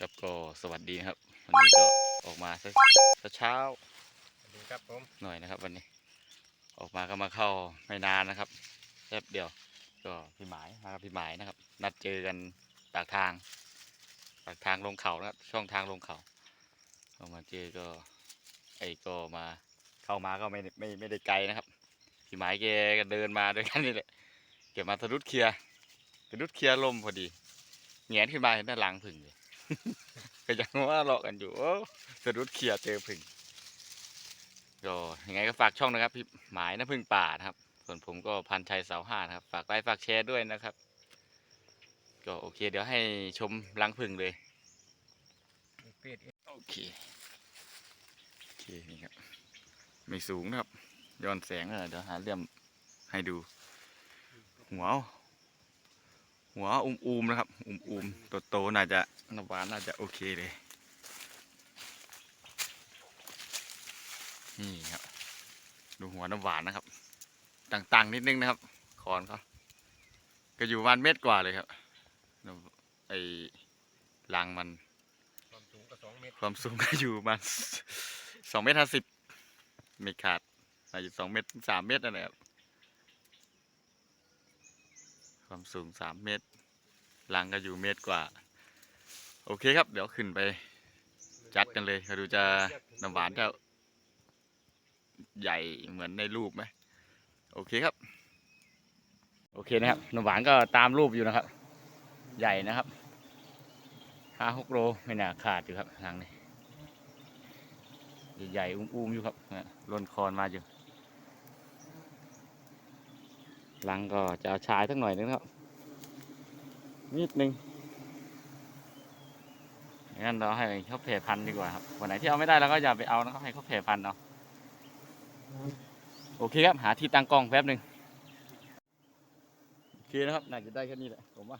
ครับก็สวัสดีครับ วันนี้ก็ออกมาสักเช้าสวัสดีครับผมหน่อยนะครับ วันนี้ ออกมาก็มาเข้าไม่นานนะครับแป๊บเดียว ก็พี่หมายมากับพี่หมายนะครับ นัดเจอกันปากทางปากทางลงเขานะช่องทางลงเขาออามาเจอก็ไอ้ก็มาเข้ามาก็ไม่ไม่ไม่ได้ไกลนะครับ พี่หมายแกก็เดินมาด้วยกันนี่แหละเก็บมาทะลุดเคลียร์ทะลุดเคลียร์ลมพอดีเงียนขึ้นมาเห็นด้านหลังผึ่งเลย ก็ยังว่าเลาะกันอยู่โอ้สะดุดเคลียร์เจอผึ่งก็ยังไงก็ฝากช่องนะครับพี่หมายนะพึ่งป่านะครับ ส่วนผมก็พันชัยเสาห้านะครับ ฝากไลค์ฝากแชร์ด้วยนะครับ ก็โอเค เดี๋ยวให้ชมรังผึ่งเลยโอเคโอเคนี่ครับ ไม่สูงนะครับย้อนแสงอะเดี๋ยวหาเลี่ยมให้ดูหัว หัวอุ้มๆนะครับ อุ้มๆโตๆน่าจะน้ำหวานน่าจะโอเคเลย นี่ครับ ดูหัวน้ำหวานนะครับ ต่างๆนิดนึงนะครับ คอนเขาก็อยู่ประมาณเม็ดกว่าเลยครับน้ำไอ้รังมัน ความสูงก็สองเมตรความสูงก็อยู่ประมาณสองเมตรห้าสิบไม่ขาดอาจจะสองเมตรสามเมตรนั่นแหละครับ ความสูงสามเมตร หลังก็อยู่เมตรกว่า โอเคครับ เดี๋ยวขึ้นไปจัดกันเลยมาดูจะน้ำหวานจะใหญ่เหมือนในรูปไหมโอเคครับ โอเคนะครับน้ำหวานก็ตามรูปอยู่นะครับ ใหญ่นะครับห้าหกโลไม่น่าขาดอยู่ครับหลังนี้ใหญ่ๆอุ้มๆอยู่ครับล่นคอนมาอยู่ หลังก็จะเอาชายสักหน่อยนึงครับ นิดนึงงั้นเราให้เขาเพพันธุ์ดีกว่าครับวันไหนที่เอาไม่ได้เราก็อย่าไปเอานะครับให้เขาเพพันธุ์เอาโอเคครับ หาที่ตั้งกล้องแป๊บหนึ่งโอเคนะครับ น่าจะได้แค่นี้แหละผมว่า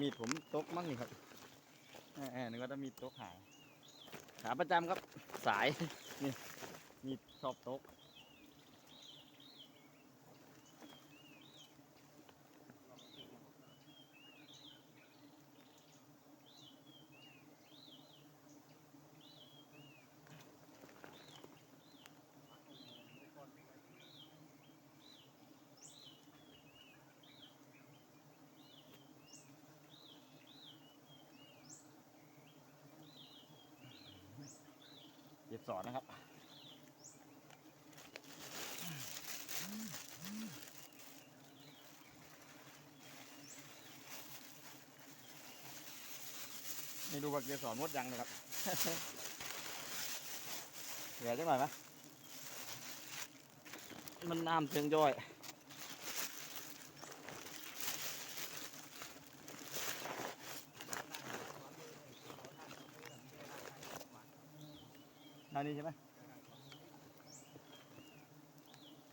มีดผมตกมั่งนี่ครับแหมนึกว่าจะมีดตกหาย ขาประจำครับสาย นี่มีดชอบตก จ็บสอนนะครับไม่ดูว่าเกสรมดยังนะครับเหลือจังหน่อยไหมมันน้ำเชิงย่อย นานี่ใช่ไหม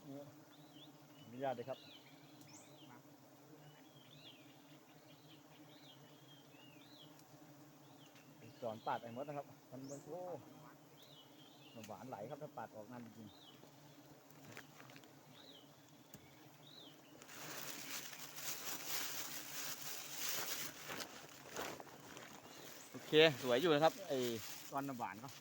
เนี่ยอนุญาตเลยครับสอนปาดไอ้มดนะครับ มันมันโอ้มันหวานไหลครับถ้าปาดออกนั่นจริงโอเค สวยอยู่นะครับไอ้ก้อนน้ำหวานเขา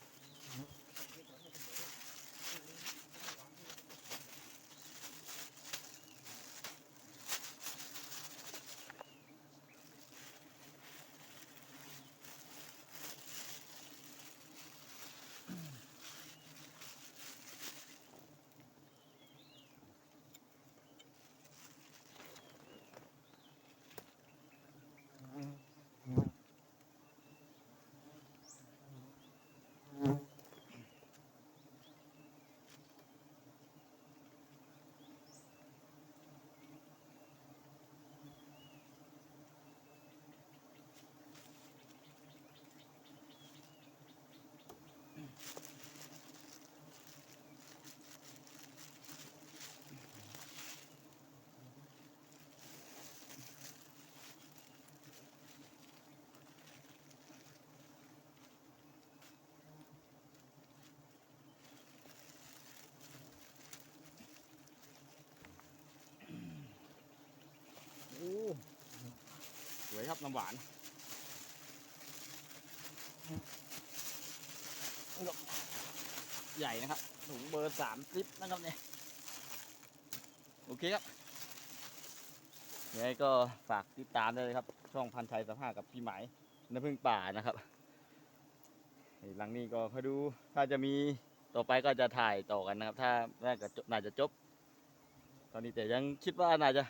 น้ำหวานใหญ่นะครับถุงเบอร์สามลิตรนะครับเนี่ยโอเคครับยังไงก็ฝากติดตามได้เลยครับ ช่องพันชัยสภากับพี่หมายน้ำพึ่งป่านะครับหลังนี้ก็คอยดูถ้าจะมีต่อไปก็จะถ่ายต่อกันนะครับ ถ้าน่าจะจบน่าจะจบ ตอนนี้แต่ยังคิดว่าน่าจะ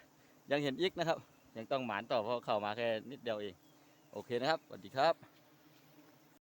ยังเห็นอีกนะครับ ยังต้องหมานต่อเพราะเข้ามาแค่นิดเดียวเอง โอเคนะครับ สวัสดีครับ